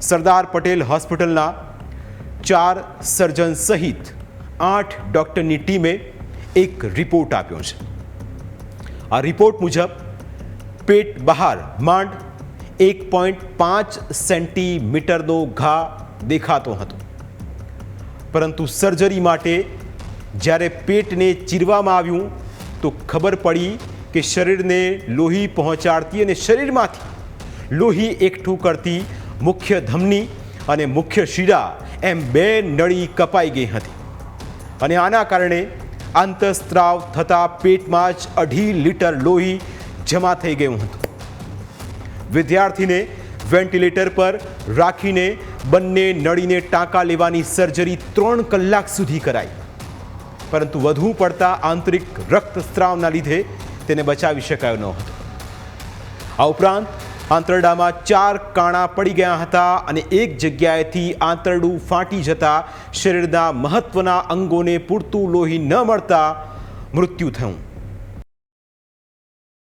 સરદાર પટેલ હોસ્પિટલના ચાર સર્જન સહિત આઠ ડૉક્ટરની ટીમે એક રિપોર્ટ આપ્યો છે. આ રિપોર્ટ મુજબ પેટ બહાર માંડ એક પોઈન્ટ પાંચ સેન્ટીમીટરનો ઘા દેખાતો હતો. પરંતુ સર્જરી માટે જ્યારે પેટને ચીરવામાં આવ્યું, તો ખબર પડી કે શરીરને લોહી પહોંચાડતી અને શરીરમાંથી લોહી એકઠું કરતી મુખ્ય ધમની અને મુખ્ય શિરા એમ બે નળી કપાઈ ગઈ હતી. અને આના કારણે આંતસ્ત્રાવ થતાં પેટમાં જ અઢી લીટર લોહી જમા થઈ ગયું હતું. વિદ્યાર્થીને વેન્ટિલેટર પર રાખીને બંને નળીને ટાંકા લેવાની સર્જરી ત્રણ કલાક સુધી કરાઈ. પરંતુ વધુ પડતા આંતરિક રક્તસ્રાવના લીધે તેને બચાવી શકાયો ન હતો. આ ઉપરાંત આંતરડામાં ચાર કાણા પડી ગયા હતા અને એક જગ્યાએથી આંતરડું ફાટી જતા શરીરના મહત્વના અંગોને પૂરતું લોહી ન મળતા મૃત્યુ થયું.